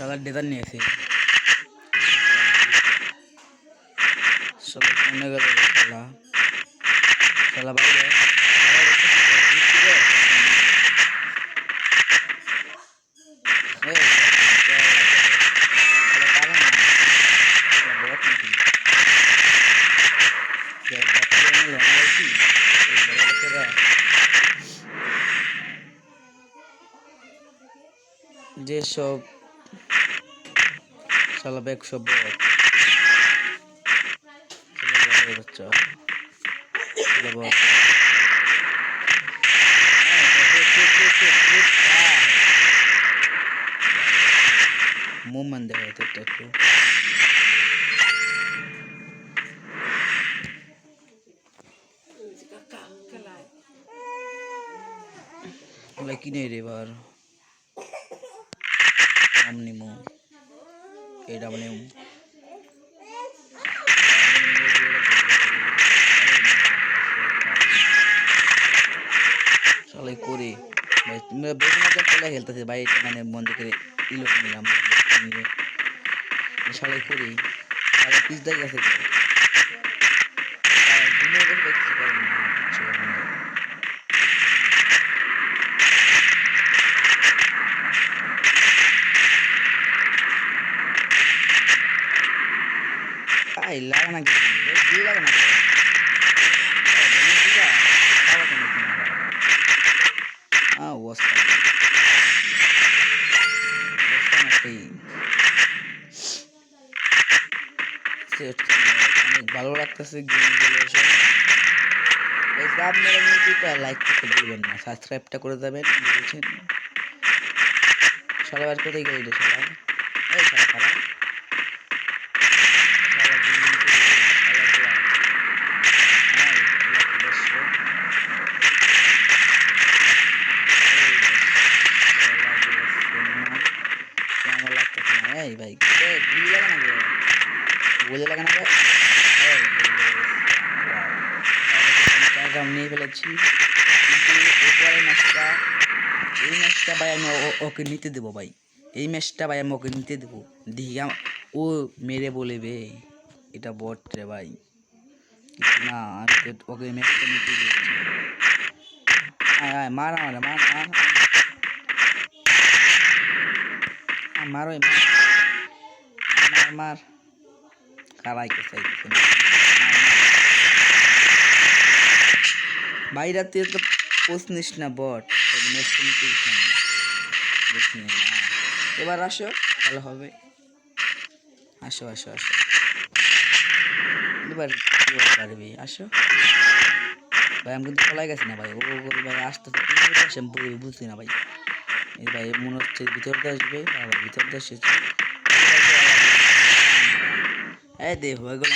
শালার ডেজার নিয়েছে সবাই মনে গেল রে শালা শালা বাইরে শালা দেখতে কি করে? বুঝছি রে? এই, শালা পারে না। শালা বট নাকি? যে বট দিয়ে আমি লড়াইছি, এই বড় লোকেরা। যেসব শালা ব্যাগ সব বাচ্চা। মুভমেন্ট দেখা যেত একটু কিনে রে এবার। আম বেশি মাত্রা চলে খেলতেছে, ভাই, এটা মানে বন্ধ করে ইলো নিলাম। সবাই করি। তাহলে পিস দেয় গেছে। ভালো লাগতেছে আপনারা লাইক করতে না সাবস্ক্রাইবটা করে দেবেন, বুঝেছেন? সবাই আর কোথায় গেল সবাই খারাপ শালা দিন দিন করে শালা গোলা। হ্যাঁ, গোলা কি দেখছ? এই শালা দেখছ না? কেমন লাগতেছে না? এই ভাই, গুলি লাগা না নিয়ে ফেলেছি এই ম্যাচটা ভাই আমি ওকে নিতে দেবো ভাই। এই ম্যাচটা ভাই আমি ওকে নিতে দেবো। আম- ও মেরে বলবে এটা বট রে ভাই। না আমি ওকে ম্যাচটা নিতে দিচ্ছি মার মার মার। মার মার মার মার কারাইতে চাইতেছে। বাইরে তুই তো পোস্ট না বট এবার আসো ভালো হবে। আসো আসো আসো। এবার পারবি? আসো। ভাই, আমি কিন্তু পলাই গেছি না ভাই। ও ভাই আসতে বুঝছি না ভাই। ভাই, মনে হচ্ছে ভিতর দিয়ে আসবে, আবার ভিতর দিয়ে এসেছে। એ દેવ ભગવાન